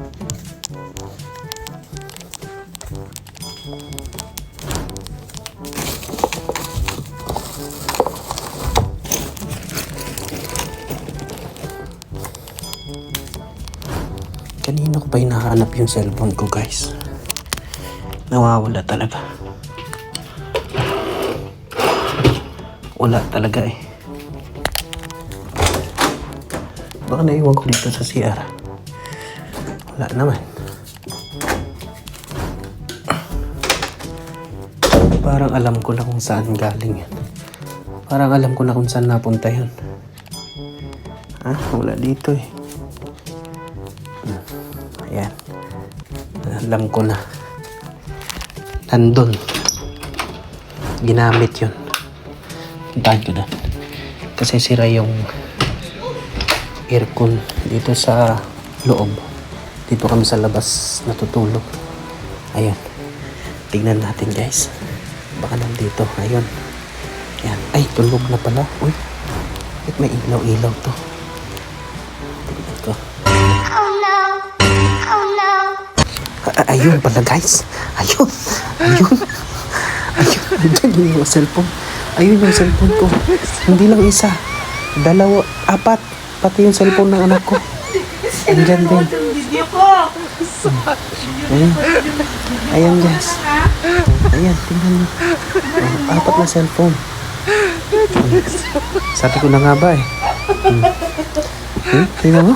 Kanina ko pa hinahanap yung cellphone ko guys. Nawawala talaga. Wala talaga eh. Baka naiwan ko dito sa CR. Wala naman. Parang alam ko na kung saan galing yan. Parang alam ko na kung saan napunta yun. Ah, wala dito eh. Ayan. Alam ko na. Nandun. Ginamit yun. Puntahan ko doon. Kasi sira yung aircon dito sa loob. Dito kami sa labas natutulog. Ayun. Tignan natin guys. Baka nandito. Ayun. Ayan. Ay, tulog na pala. Uy. Bakit may ilaw-ilaw to? Tignan ko. Oh no. Oh no. A- ayun pala guys. Ayun. Ayun. Ayun. Ayun yung cellphone. Ayun yung cellphone ko. Hindi lang isa. Dalawa, apat. Pati yung cellphone ng anak ko. Andyan din. Ayun. Ayan guys. Ayan, tingnan mo. Oh, apat na cellphone. Sabi ko na nga ba eh. Hmm. Hmm? Tingnan mo.